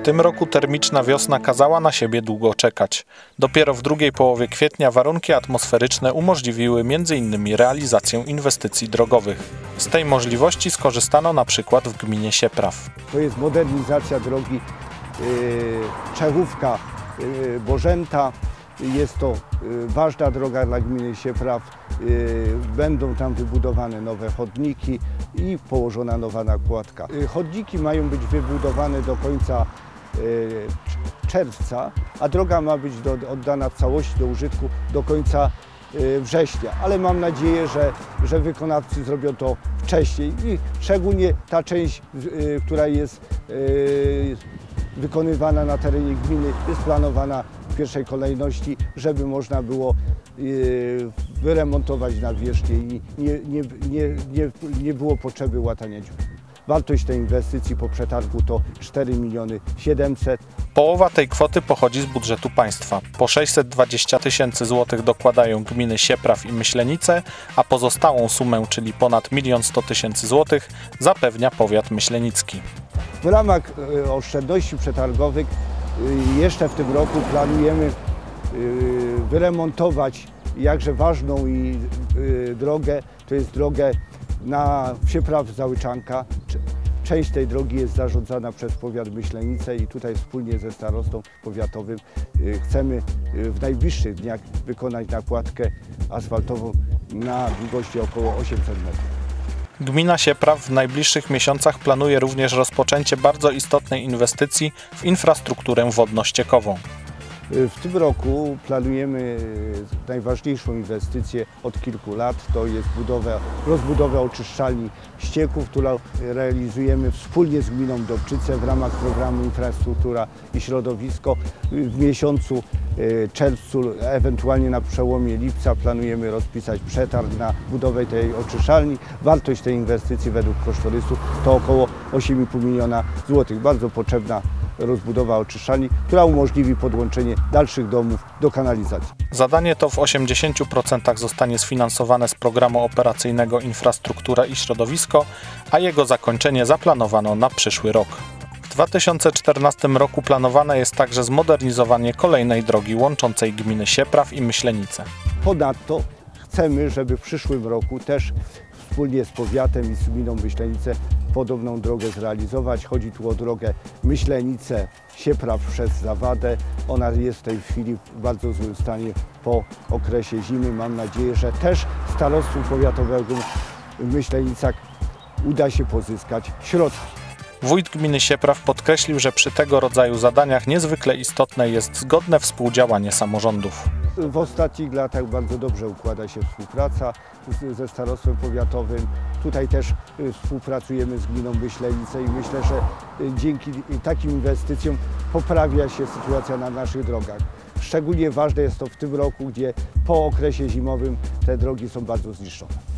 W tym roku termiczna wiosna kazała na siebie długo czekać. Dopiero w drugiej połowie kwietnia warunki atmosferyczne umożliwiły m.in. realizację inwestycji drogowych. Z tej możliwości skorzystano na przykład w gminie Siepraw. To jest modernizacja drogi yy, Czechówka yy, Bożęta. Jest to yy, ważna droga dla gminy Siepraw. Yy, Będą tam wybudowane nowe chodniki i położona nowa nakładka. Yy, Chodniki mają być wybudowane do końca czerwca, a droga ma być do, oddana w całości do użytku do końca września. Ale mam nadzieję, że, że wykonawcy zrobią to wcześniej i szczególnie ta część, która jest wykonywana na terenie gminy, jest planowana pierwszej kolejności, żeby można było yy, wyremontować nawierzchnię i nie, nie, nie, nie, nie było potrzeby łatania dziur. Wartość tej inwestycji po przetargu to 4 miliony 700 Połowa tej kwoty pochodzi z budżetu państwa. Po 620 tysięcy złotych dokładają gminy Siepraw i Myślenice, a pozostałą sumę, czyli ponad 1 100 tysięcy złotych, zapewnia powiat myślenicki. W ramach e, oszczędności przetargowych e, jeszcze w tym roku planujemy e, wyremontować jakże ważną i drogę, to jest drogę na Wsiepraw Załyczanka. Część tej drogi jest zarządzana przez powiat Myślenice i tutaj wspólnie ze starostą powiatowym chcemy w najbliższych dniach wykonać nakładkę asfaltową na długości około 800 metrów. Gmina Siepraw w najbliższych miesiącach planuje również rozpoczęcie bardzo istotnej inwestycji w infrastrukturę wodno-ściekową. W tym roku planujemy najważniejszą inwestycję od kilku lat. To jest budowa, rozbudowa oczyszczalni ścieków, którą realizujemy wspólnie z gminą Dobczyce w ramach programu Infrastruktura i Środowisko. W miesiącu czerwcu, ewentualnie na przełomie lipca planujemy rozpisać przetarg na budowę tej oczyszczalni. Wartość tej inwestycji według kosztorysu to około 8,5 miliona złotych. Bardzo potrzebna rozbudowa oczyszczalni, która umożliwi podłączenie dalszych domów do kanalizacji. Zadanie to w 80% zostanie sfinansowane z programu operacyjnego Infrastruktura i Środowisko, a jego zakończenie zaplanowano na przyszły rok. W 2014 roku planowane jest także zmodernizowanie kolejnej drogi łączącej gminy Siepraw i Myślenice. Ponadto chcemy, żeby w przyszłym roku też wspólnie z powiatem i z gminą Myślenice podobną drogę zrealizować. Chodzi tu o drogę Myślenice Siepraw przez Zawadę. Ona jest w tej chwili w bardzo złym stanie po okresie zimy. Mam nadzieję, że też starostwu powiatowego Myślenicach uda się pozyskać środki. Wójt gminy Siepraw podkreślił, że przy tego rodzaju zadaniach niezwykle istotne jest zgodne współdziałanie samorządów. W ostatnich latach bardzo dobrze układa się współpraca ze starostwem powiatowym. Tutaj też y, współpracujemy z gminą Myślenice i myślę, że y, dzięki takim inwestycjom poprawia się sytuacja na naszych drogach. Szczególnie ważne jest to w tym roku, gdzie po okresie zimowym te drogi są bardzo zniszczone.